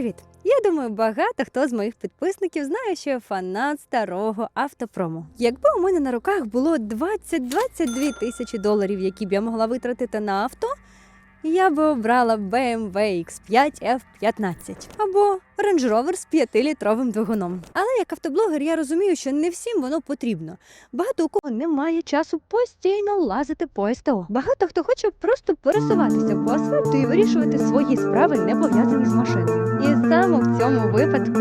Привіт! Я думаю, багато хто з моїх підписників знає, що я фанат старого автопрому. Якби у мене на руках було 20-22 тисячі доларів, які б я могла витратити на авто, я би обрала BMW X5 F15 або Range Rover з 5-літровим двигуном. Але як автоблогер я розумію, що не всім воно потрібно. Багато у кого немає часу постійно лазити по СТО. Багато хто хоче просто пересуватися по асфальту і вирішувати свої справи, не пов'язані з машиною. І саме в цьому випадку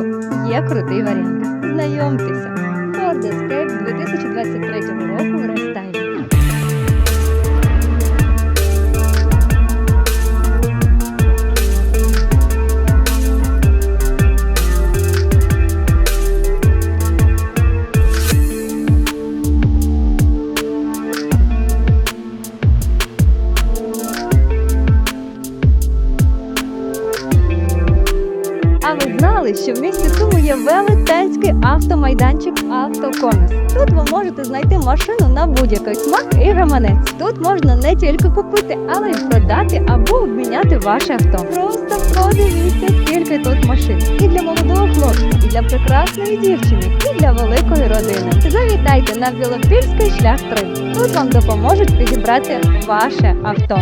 є крутий варіант. Знайомтеся, Ford Escape 2023 року рестайлінг. Що в місті Суму є велетенський автомайданчик Автокомес. Тут ви можете знайти машину на будь-який смак і гаманець. Тут можна не тільки купити, але й продати або обміняти ваше авто. Просто подивіться, скільки тут машин. І для молодого хлопця, і для прекрасної дівчини, і для великої родини. Завітайте на Білопільський шлях 3. Тут вам допоможуть підібрати ваше авто.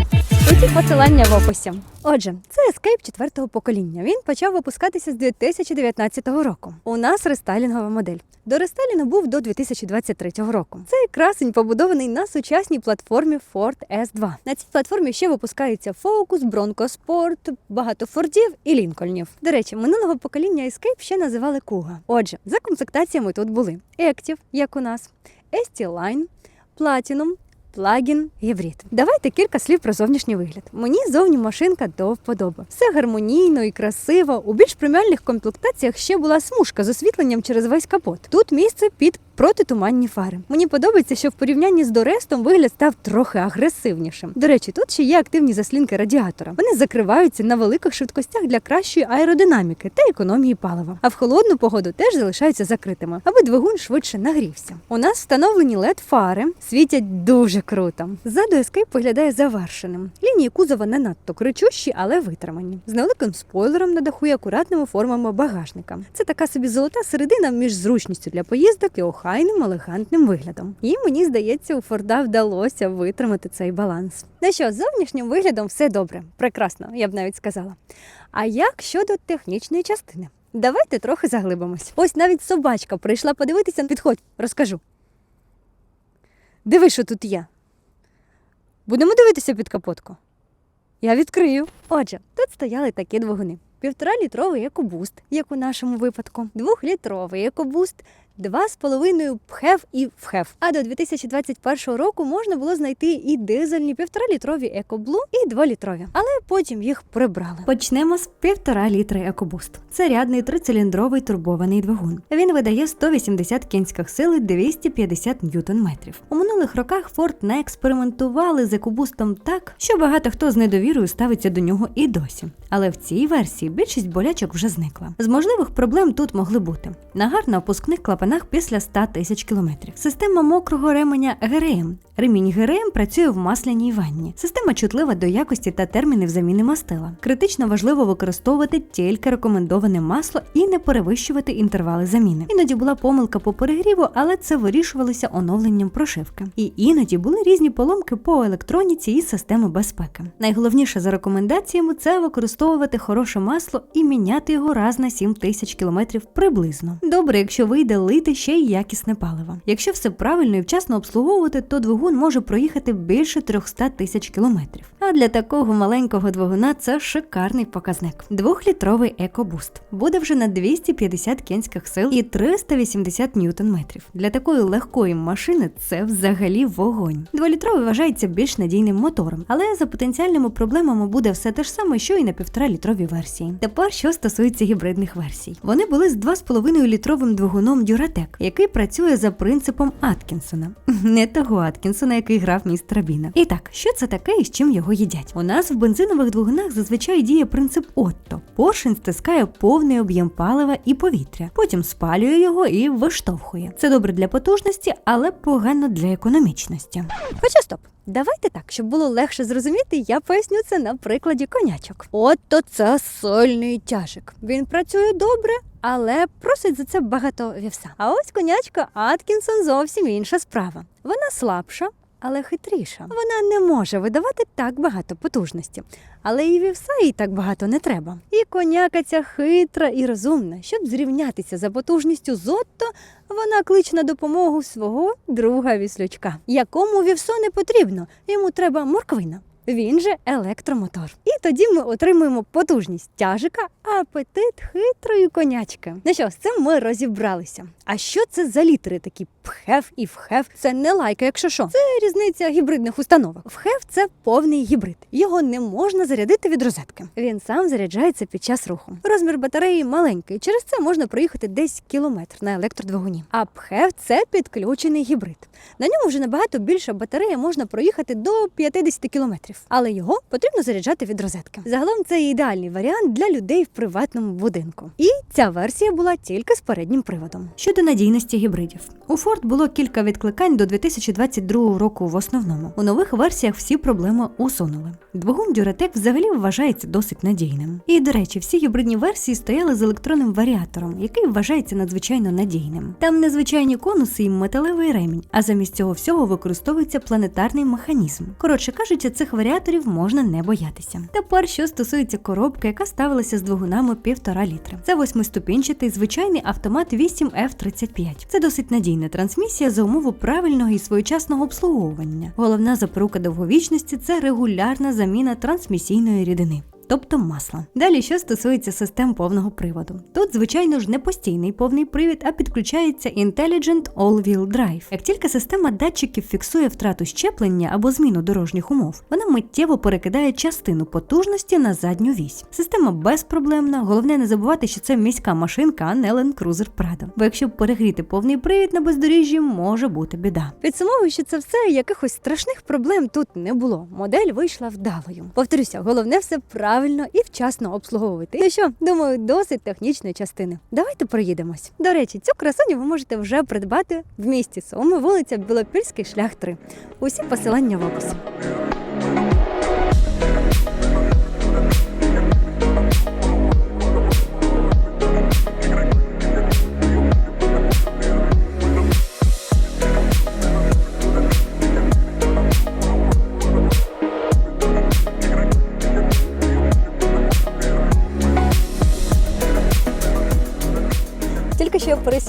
Усі посилання в описі. Отже, це Escape четвертого покоління. Він почав випускатися з 2019 року. У нас рестайлінгова модель. До рестайлінгу був до 2023 року. Цей красень побудований на сучасній платформі Ford S2. На цій платформі ще випускаються Focus, Bronco Sport, багато Фордів і Лінкольнів. До речі, минулого покоління Escape ще називали Kuga. Отже, за комплектаціями тут були Active, як у нас, ST Line, Platinum, Плагін гібрид. Давайте кілька слів про зовнішній вигляд. Мені зовні машинка до вподоби. Все гармонійно і красиво. У більш преміальних комплектаціях ще була смужка з освітленням через весь капот. Тут місце під протитуманні фари. Мені подобається, що в порівнянні з Дорестом вигляд став трохи агресивнішим. До речі, тут ще є активні заслінки радіатора. Вони закриваються на великих швидкостях для кращої аеродинаміки та економії палива. А в холодну погоду теж залишаються закритими, аби двигун швидше нагрівся. У нас встановлені led фари світять дуже круто. Ззаду Escape виглядає завершеним. Лінії кузова не надто кричущі, але витримані. З невеликим спойлером на даху і акуратними формами багажника. Це така собі золота середина між зручністю для поїздок і охайним елегантним виглядом. І мені здається, у Форда вдалося витримати цей баланс. Ну що, з зовнішнім виглядом все добре, прекрасно, я б навіть сказала. А як щодо технічної частини? Давайте трохи заглибимось. Ось навіть собачка прийшла подивитися. Підходь, розкажу. Диви, що тут є. Будемо дивитися під капотку. Я відкрию. Отже, тут стояли такі двигуни: півтора літровий екобуст, як у нашому випадку, двохлітровий екобуст, два з половиною пхев і вхев. А до 2021 року можна було знайти і дизельні півторалітрові екоблу, і дволітрові. Але потім їх прибрали. Почнемо з півтора літри екобуст. Це рядний трициліндровий турбований двигун. Він видає 180 кінських сил і 250 ньютон метрів. У минулих роках Ford не експериментували з екобустом так, що багато хто з недовірою ставиться до нього і досі. Але в цій версії більшість болячок вже зникла. З можливих проблем тут могли бути нагар на опускних клапанах після 100 тисяч кілометрів. Система мокрого ременя ГРМ. Ремінь ГРМ працює в масляній ванні. Система чутлива до якості та термінів заміни мастила. Критично важливо використовувати тільки рекомендоване масло і не перевищувати інтервали заміни. Іноді була помилка по перегріву, але це вирішувалося оновленням прошивки. І іноді були різні поломки по електроніці і системи безпеки. Найголовніше за рекомендаціями це використовувати хороше масло і міняти його раз на 7 тисяч кілометрів приблизно. Добре, якщо вийде лити ще й якісне паливо. Якщо все правильно і вчасно обслуговувати, то двигун може проїхати більше 300 тисяч кілометрів. А для такого маленького двигуна це шикарний показник. Двохлітровий екобуст буде вже на 250 кінських сил і 380 ньютон метрів. Для такої легкої машини це взагалі вогонь. Дволітровий вважається більш надійним мотором, але за потенціальними проблемами буде все те ж саме, що і на півтора літровій версії. Тепер що стосується гібридних версій, вони були з 2,5 літровим двигуном Duratec, який працює за принципом Аткінсона, не того Аткінсона, який грав містера Біна. І так, що це таке і з чим його їдять? У нас в бензинових двигунах зазвичай діє принцип Отто. Поршень стискає повний об'єм палива і повітря, потім спалює його і виштовхує. Це добре для потужності, але погано для економічності. Хоча стоп. Давайте так, щоб було легше зрозуміти, я поясню це на прикладі конячок. От це сольний тяжик. Він працює добре, але просить за це багато вівса. А ось конячка Аткінсон зовсім інша справа. Вона слабша. Але хитріша. Вона не може видавати так багато потужності, але і вівса їй так багато не треба. І коняка ця хитра і розумна. Щоб зрівнятися за потужністю Зотто, вона кличе на допомогу свого друга віслючка, якому вівсо не потрібно, йому треба морквина. Він же електромотор. І тоді ми отримуємо потужність тяжика, апетит хитрої конячки. Ну що, з цим ми розібралися. А що це за літери такі пхев і вхев? Це не лайка, якщо що. Це різниця гібридних установок. Вхев це повний гібрид. Його не можна зарядити від розетки. Він сам заряджається під час руху. Розмір батареї маленький. Через це можна проїхати десь кілометр на електродвигуні. А пхев це підключений гібрид. На ньому вже набагато більша батарея можна проїхати до 50 кілометрів, але його потрібно заряджати від розетки. Загалом це ідеальний варіант для людей в приватному будинку. І ця версія була тільки з переднім приводом. Щодо надійності гібридів, у Ford було кілька відкликань до 2022 року в основному. У нових версіях всі проблеми усунули. Двигун Duratec взагалі вважається досить надійним. І до речі, всі гібридні версії стояли з електронним варіатором, який вважається надзвичайно надійним. Там незвичайні конуси і металевий ремінь, а замість цього всього використовується планетарний механізм. Коротше кажучи, цих варіаторів можна не боятися. Тепер, що стосується коробки, яка ставилася з двигунами 1,5 літра. Це восьмиступінчатий звичайний автомат 8F35. Це досить надійна трансмісія за умови правильного і своєчасного обслуговування. Головна запорука довговічності це регулярна заміна трансмісійної рідини. Тобто масла. Далі, що стосується систем повного приводу. Тут, звичайно ж, не постійний повний привід, а підключається Intelligent All-Wheel Drive. Як тільки система датчиків фіксує втрату щеплення або зміну дорожніх умов, вона миттєво перекидає частину потужності на задню вісь. Система безпроблемна. Головне не забувати, що це міська машинка, а не Land Cruiser Prado. Бо якщо перегріти повний привід на бездоріжжі, може бути біда. Підсумовуючи це все, якихось страшних проблем тут не було. Модель вийшла вдалою. Повторюся, головне все правильно і вчасно обслуговувати. Ну що, думаю, досить технічної частини. Давайте проїдемось. До речі, цю красуню ви можете вже придбати в місті Суми, вулиця Білопільський, шлях 3. Усі посилання в описі.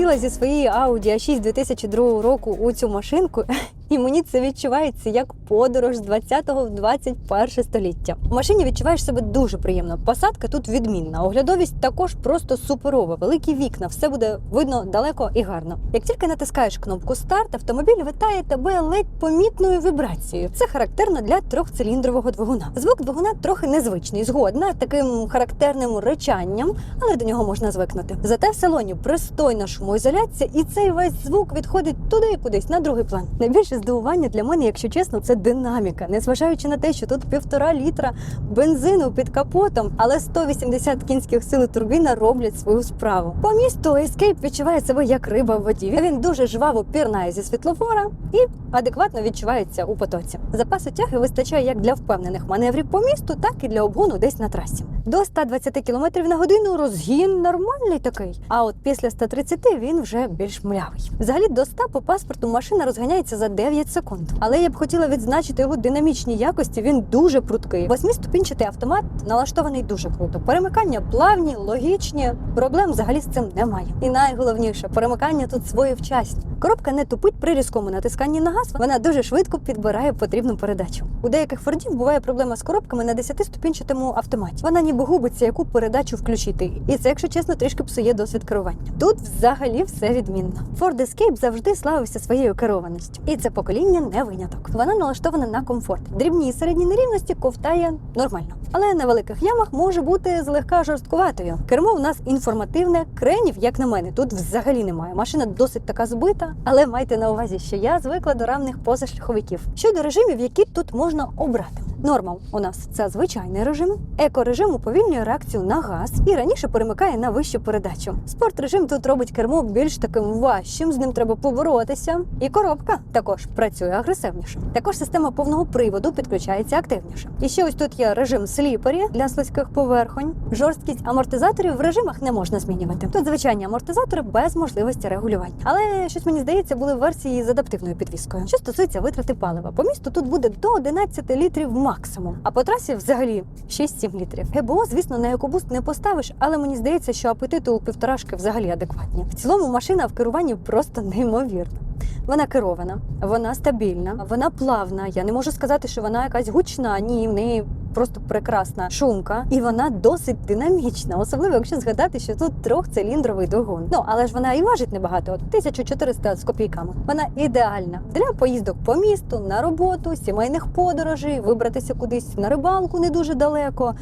Пересіла зі своєї Audi A6 2002 року у цю машинку, і мені це відчувається як подорож з 20 в 21 століття. В машині відчуваєш себе дуже приємно. Посадка тут відмінна. Оглядовість також просто суперова. Великі вікна, все буде видно далеко і гарно. Як тільки натискаєш кнопку старт, автомобіль витає тебе ледь помітною вібрацією. Це характерно для трьохциліндрового двигуна. Звук двигуна трохи незвичний, згодна таким характерним речанням, але до нього можна звикнути. Зате в салоні пристойна шумоізоляція, і цей весь звук відходить туди і кудись на другий план. Найбільше здивування для мене, якщо чесно, це динаміка, незважаючи на те, що тут півтора літра бензину під капотом, але 180 кінських сил турбіна роблять свою справу. По місту Escape відчуває себе як риба в воді. Він дуже жваво пірнає зі світлофора і адекватно відчувається у потоці. Запасу тяги вистачає як для впевнених маневрів по місту, так і для обгону десь на трасі. До 120 км на годину розгін нормальний такий. А от після 130 він вже більш млявий. Взагалі до 100 по паспорту машина розганяється за 9 секунд. Але я б хотіла відзначити його динамічні якості. Він дуже пруткий. Восьмиступінчатий автомат налаштований дуже круто. Перемикання плавні, логічні. Проблем взагалі з цим немає. І найголовніше перемикання тут своєвчасні. Коробка не тупить при різкому натисканні на газ. Вона дуже швидко підбирає потрібну передачу. У деяких фордів буває проблема з коробками на 10-ступінчатому автоматі. Вона ніби губиться, яку передачу включити. І це, якщо чесно, трішки псує досвід керування. Тут взагалі все відмінно. Ford Escape завжди славився своєю керованістю, і це покоління не виняток. Вона налаштована на комфорт. Дрібні і середні нерівності ковтає нормально, але на великих ямах може бути злегка жорсткуватою. Кермо в нас інформативне, кренів, як на мене, тут взагалі немає. Машина досить така збита, але майте на увазі, що я звикла до равних позашляховиків. Щодо режимів, які тут можна обрати. Нормал у нас це звичайний режим. Екорежим уповільнює реакцію на газ і раніше перемикає на вищу передачу. Спорт режим тут робить кермо більш таким важчим, з ним треба поборотися. І коробка також працює агресивніше. Також система повного приводу підключається активніше. І ще ось тут є режим сліпері для слизьких поверхонь. Жорсткість амортизаторів в режимах не можна змінювати. Тут звичайні амортизатори без можливості регулювання. Але щось мені здається, були версії з адаптивною підвіскою. Що стосується витрати палива, по місту тут буде до 11 літрів максимум, а по трасі взагалі 6-7 літрів. ГБО, звісно, на екобуст не поставиш, але мені здається, що апетити у півторашки взагалі адекватні. В цілому машина в керуванні просто неймовірна. Вона керована, вона стабільна, вона плавна. Я не можу сказати, що вона якась гучна. Ні, в неї просто прекрасна шумка, і вона досить динамічна, особливо якщо згадати, що тут трьохциліндровий двигун. Ну але ж вона і важить небагато, от 1400 з копійками. Вона ідеальна для поїздок по місту, на роботу, сімейних подорожей, вибратися кудись на рибалку не дуже далеко.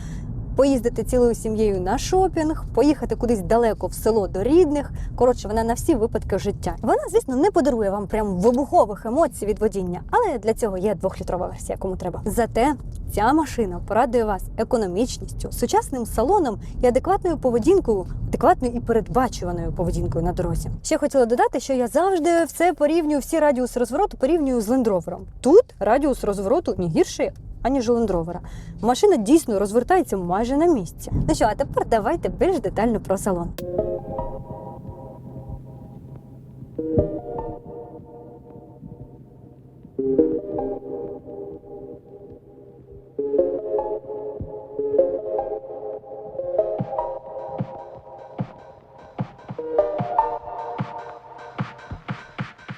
Поїздити цілою сім'єю на шопінг, поїхати кудись далеко в село до рідних. Коротше, вона на всі випадки життя. Вона, звісно, не подарує вам прям вибухових емоцій від водіння, але для цього є двохлітрова версія, кому треба. Зате ця машина порадує вас економічністю, сучасним салоном і адекватною поведінкою, адекватною і передбачуваною поведінкою на дорозі. Ще хотіла додати, що я завжди все порівнюю, всі радіуси розвороту порівнюю з лендровером. Тут радіус розвороту не гірший, аніж у лендровера. Машина дійсно розвертається майже на місці. Ну що, а тепер давайте більш детально про салон.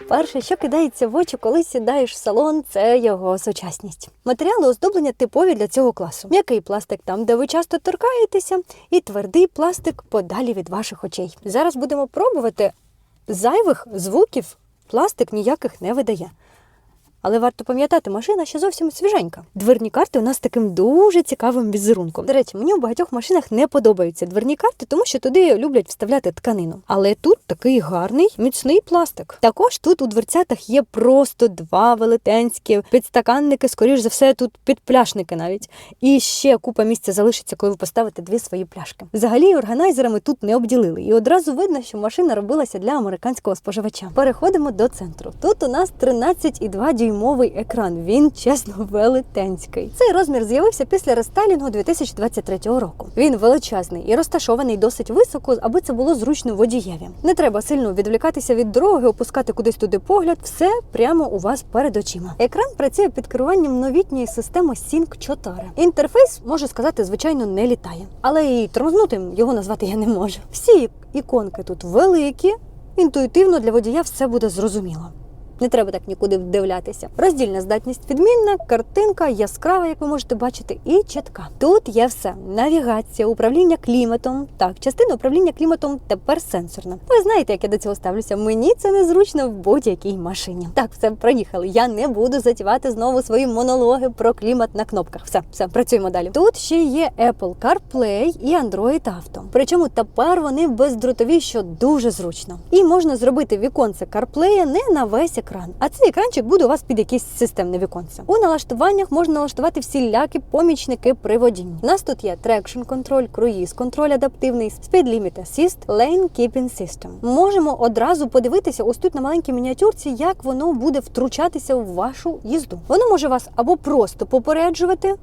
Перше, що кидається в очі, коли сідаєш в салон, це його сучасність. Матеріали оздоблення типові для цього класу. М'який пластик там, де ви часто торкаєтеся, і твердий пластик подалі від ваших очей. Зараз будемо пробувати зайвих звуків. Пластик ніяких не видає. Але варто пам'ятати, машина ще зовсім свіженька. Дверні карти у нас таким дуже цікавим візерунком. До речі, мені у багатьох машинах не подобаються дверні карти, тому що туди люблять вставляти тканину. Але тут такий гарний міцний пластик. Також тут у дверцятах є просто два велетенські підстаканники, скоріш за все, тут підпляшники навіть. І ще купа місця залишиться, коли ви поставите дві свої пляшки. Взагалі органайзерами тут не обділили, і одразу видно, що машина робилася для американського споживача. Переходимо до центру. Тут у нас 13,2 дюймовий екран. Він чесно велетенський. Цей розмір з'явився після рестайлінгу 2023 року. Він величезний і розташований досить високо, аби це було зручно водієві. Не треба сильно відвлікатися від дороги, опускати кудись туди погляд. Все прямо у вас перед очима. Екран працює під керуванням новітньої системи Sync 4. Інтерфейс можу сказати, звичайно, не літає, але і тормознутим його назвати я не можу. Всі іконки тут великі. Інтуїтивно для водія все буде зрозуміло. Не треба так нікуди вдивлятися. Роздільна здатність відмінна, картинка яскрава, як ви можете бачити, і чітка. Тут є все: навігація, управління кліматом. Так, частина управління кліматом тепер сенсорна. Ви знаєте, як я до цього ставлюся. Мені це незручно в будь-якій машині. Так, все проїхали. Я не буду затівати знову свої монологи про клімат на кнопках. Все, все, працюємо далі. Тут ще є Apple CarPlay і Android Auto. Причому тепер вони бездротові, що дуже зручно. І можна зробити віконце CarPlay не на весь екран, а цей екранчик буде у вас під якесь системне віконце. У налаштуваннях можна налаштувати всілякі помічники при водінні. У нас тут є Traction Control, Cruise Control адаптивний, Speed Limit Assist, Lane Keeping System. Можемо одразу подивитися ось тут на маленькій мініатюрці, як воно буде втручатися в вашу їзду. Воно може вас або просто попереджувати.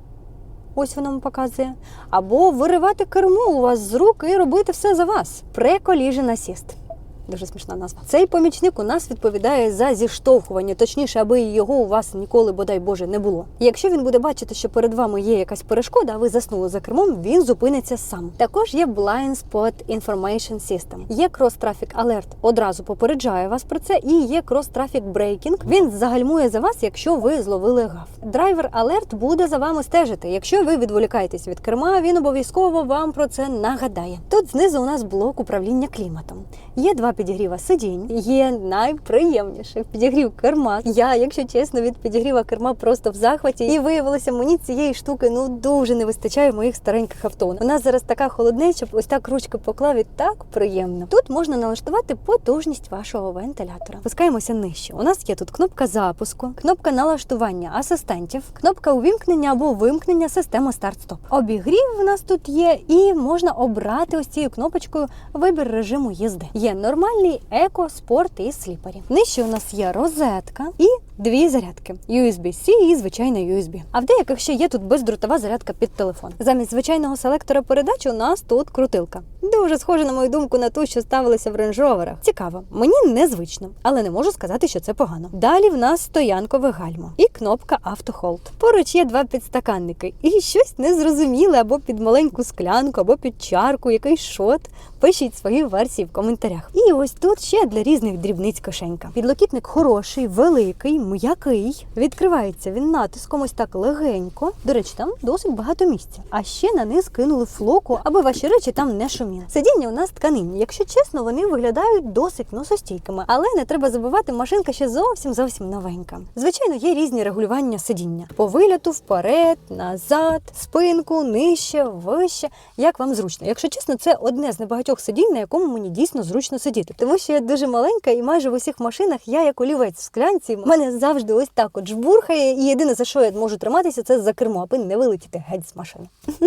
Ось воно показує. Або виривати кермо у вас з рук і робити все за вас. Pre-Collision Assist. Дуже смішна назва. Цей помічник у нас відповідає за зіштовхування, точніше, аби його у вас ніколи, бодай Боже, не було. Якщо він буде бачити, що перед вами є якась перешкода, а ви заснули за кермом, він зупиниться сам. Також є Blind Spot Information System. Є Cross Traffic Alert, одразу попереджає вас про це, і є Cross Traffic Braking. Він загальмує за вас, якщо ви зловили гав. Драйвер Alert буде за вами стежити. Якщо ви відволікаєтесь від керма, він обов'язково вам про це нагадає. Тут знизу у нас блок управління кліматом. Є два підігріва сидінь, є найприємніший підігрів керма. Я, якщо чесно, від підігріва керма просто в захваті. І виявилося, мені цієї штуки ну дуже не вистачає в моїх стареньких авто. У нас зараз така холоднеча, ось так ручки поклав і так приємно. Тут можна налаштувати потужність вашого вентилятора. Пускаємося нижче. У нас є тут кнопка запуску, кнопка налаштування асистентів, кнопка увімкнення або вимкнення системи старт-стоп. Обігрів в нас тут є, і можна обрати ось цією кнопочкою вибір режиму їзди. Є нормальний, еко, спорт і сліпері. Нижче у нас є розетка і дві зарядки: USB-C і звичайна USB. А в деяких ще є тут бездротова зарядка під телефон. Замість звичайного селектора передач у нас тут крутилка. Дуже схоже, на мою думку, на ту, що ставилися в рейндж-роверах. Цікаво, мені незвично, але не можу сказати, що це погано. Далі в нас стоянкове гальмо і кнопка автохолд. Поруч є два підстаканники, і щось незрозуміле або під маленьку склянку, або під чарку, якийсь шот. Пишіть свої версії в коментарях. І ось тут ще для різних дрібниць кишенька. Підлокітник хороший, великий, м'який. Відкривається він натиском ось так легенько. До речі, там досить багато місця. А ще на низ кинули флоку, аби ваші речі там не шуміли. Сидіння у нас тканинні. Якщо чесно, вони виглядають досить носостійкими, але не треба забувати, машинка ще зовсім зовсім новенька. Звичайно, є різні регулювання сидіння по виліту, вперед, назад, спинку, нижче, вище. Як вам зручно? Якщо чесно, це одне з небагатьох сидінь, на якому мені дійсно зручно сидіти, тому що я дуже маленька і майже в усіх машинах я як олівець в склянці. Мене завжди ось так от жбурхає, і єдине за що я можу триматися, це за кермо, аби не вилетіти геть з машини.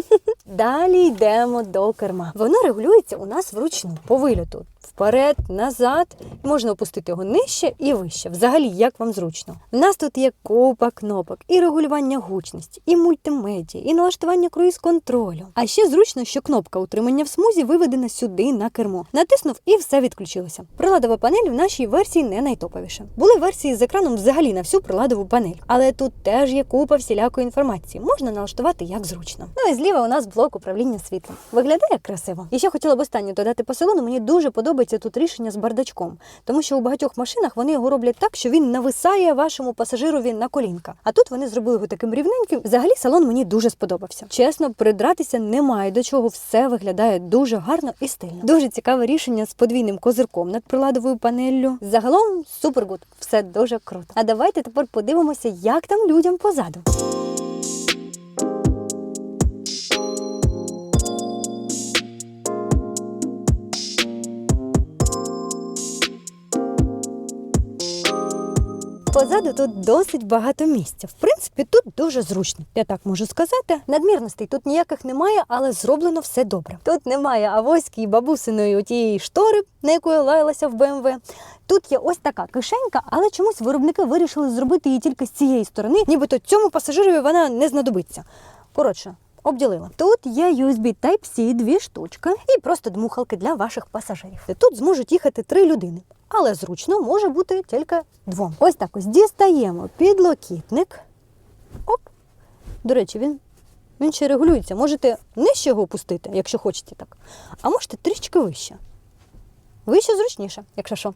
Далі йдемо до керма. Воно регулюється у нас вручну по вильоту. Вперед, назад, можна опустити його нижче і вище. Взагалі, як вам зручно. У нас тут є купа кнопок, і регулювання гучності, і мультимедіа, і налаштування круїз-контролю. А ще зручно, що кнопка утримання в смузі виведена сюди на кермо. Натиснув і все відключилося. Приладова панель в нашій версії не найтоповіша. Були версії з екраном взагалі на всю приладову панель, але тут теж є купа всілякої інформації. Можна налаштувати як зручно. Ну і зліва у нас блок управління світлом. Виглядає красиво. І ще хотіла б останнє додати по салону. Мені дуже подобається тут рішення з бардачком, тому що у багатьох машинах вони його роблять так, що він нависає вашому пасажирові на колінка. А тут вони зробили його таким рівненьким. Взагалі салон мені дуже сподобався. Чесно, придратися немає до чого, все виглядає дуже гарно і стильно. Дуже цікаве рішення з подвійним козирком над приладовою панеллю. Загалом супергуд, все дуже круто. А давайте тепер подивимося, як там людям позаду. Позаду тут досить багато місця. В принципі, тут дуже зручно. Я так можу сказати. Надмірностей тут ніяких немає, але зроблено все добре. Тут немає авоськи і бабусиної тієї штори, на яку я лаялася в БМВ. Тут є ось така кишенька, але чомусь виробники вирішили зробити її тільки з цієї сторони, нібито цьому пасажирові вона не знадобиться. Коротше. Обділила. Тут є USB Type-C, дві штучки, і просто дмухалки для ваших пасажирів. Тут зможуть їхати три людини, але зручно може бути тільки двом. Ось так ось дістаємо підлокітник. Оп. До речі, він, він ще регулюється. Можете нижче його опустити, якщо хочете так, а можете трішки вище. Вище зручніше, якщо що.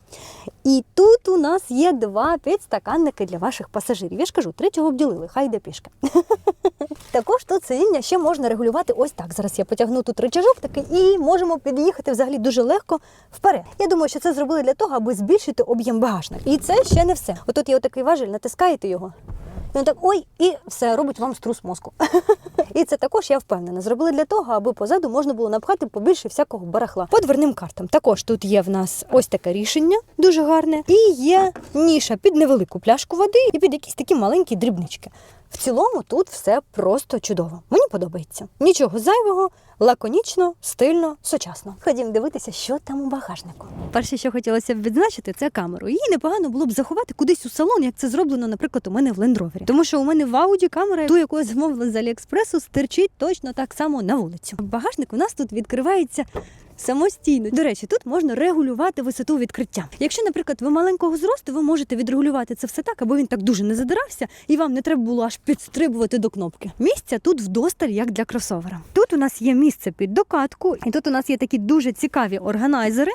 І тут у нас є два підстаканники для ваших пасажирів. Я ж кажу, третього обділили, хай йде пішки. Також тут сидіння ще можна регулювати ось так. Зараз я потягну тут рычажок такий і можемо під'їхати взагалі дуже легко вперед. Я думаю, що це зробили для того, аби збільшити об'єм багажника. І це ще не все. Отут є отакий важель, натискаєте його. Він так ой, і все робить вам струс мозку. І це також я впевнена. Зробили для того, аби позаду можна було напхати побільше всякого барахла. По дверним картам. Також тут є в нас ось таке рішення, дуже гарне, і є ніша під невелику пляшку води і під якісь такі маленькі дрібнички. В цілому тут все просто чудово. Мені подобається. Нічого зайвого, лаконічно, стильно, сучасно. Ходім дивитися, що там у багажнику. Перше, що хотілося б відзначити, це камеру. Її непогано було б заховати кудись у салон, як це зроблено, наприклад, у мене в лендровері. Тому що у мене в ауді камера, ту, яку я замовила з Аліекспресу, стирчить точно так само на вулицю. Багажник у нас тут відкривається. Самостійно. До речі, тут можна регулювати висоту відкриття. Якщо, наприклад, ви маленького зросту, ви можете відрегулювати це все так, аби він так дуже не задирався, і вам не треба було аж підстрибувати до кнопки. Місця тут вдосталь, як для кросовера. Тут у нас є місце під докатку, і тут у нас є такі дуже цікаві органайзери.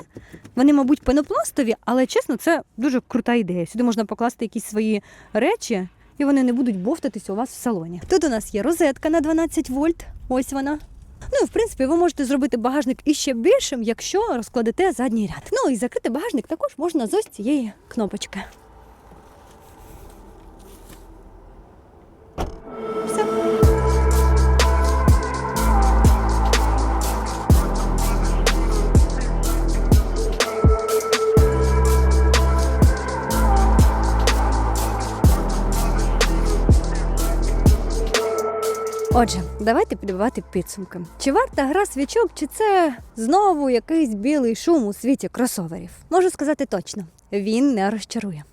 Вони, мабуть, пенопластові, але чесно, це дуже крута ідея. Сюди можна покласти якісь свої речі. І вони не будуть бовтатися у вас в салоні. Тут у нас є розетка на 12 вольт. Ось вона. Ну і в принципі ви можете зробити багажник іще більшим, якщо розкладете задній ряд. Ну і закрити багажник також можна з ось цієї кнопочки. Отже, давайте підбивати підсумки. Чи варта гра свічок, чи це знову якийсь білий шум у світі кросоверів? Можу сказати точно, він не розчарує.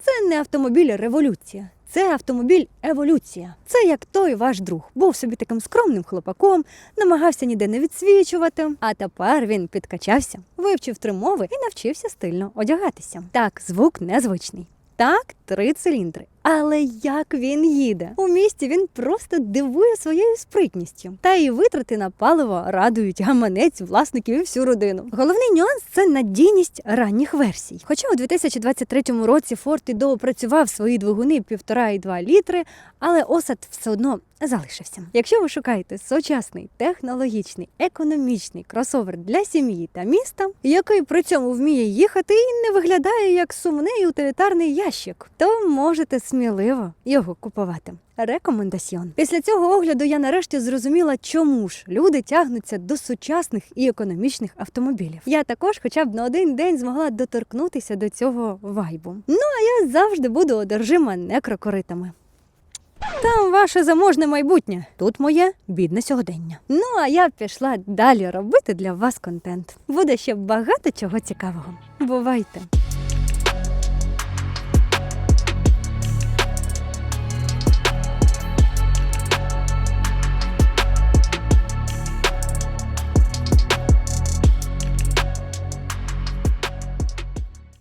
Це не автомобіль революція, це автомобіль еволюція. Це як той ваш друг. Був собі таким скромним хлопаком, намагався ніде не відсвічувати. А тепер він підкачався, вивчив три мови і навчився стильно одягатися. Так, звук незвичний. Так, три циліндри. Але як він їде? У місті він просто дивує своєю спритністю. Та і витрати на паливо радують гаманець власників і всю родину. Головний нюанс це надійність ранніх версій. Хоча у 2023 році Ford і доопрацював свої двигуни 1,5 і 2 літри, але осад все одно залишився. Якщо ви шукаєте сучасний, технологічний, економічний кросовер для сім'ї та міста, який при цьому вміє їхати і не виглядає як сумний утилітарний ящик, то можете сміливо його купувати. Рекомендаціон. Після цього огляду я нарешті зрозуміла, чому ж люди тягнуться до сучасних і економічних автомобілів. Я також, хоча б на один день, змогла доторкнутися до цього вайбу. Ну а я завжди буду одержима некрокоритами. Там ваше заможне майбутнє, тут моє бідне сьогодення. Ну а я пішла далі робити для вас контент. Буде ще багато чого цікавого. Бувайте!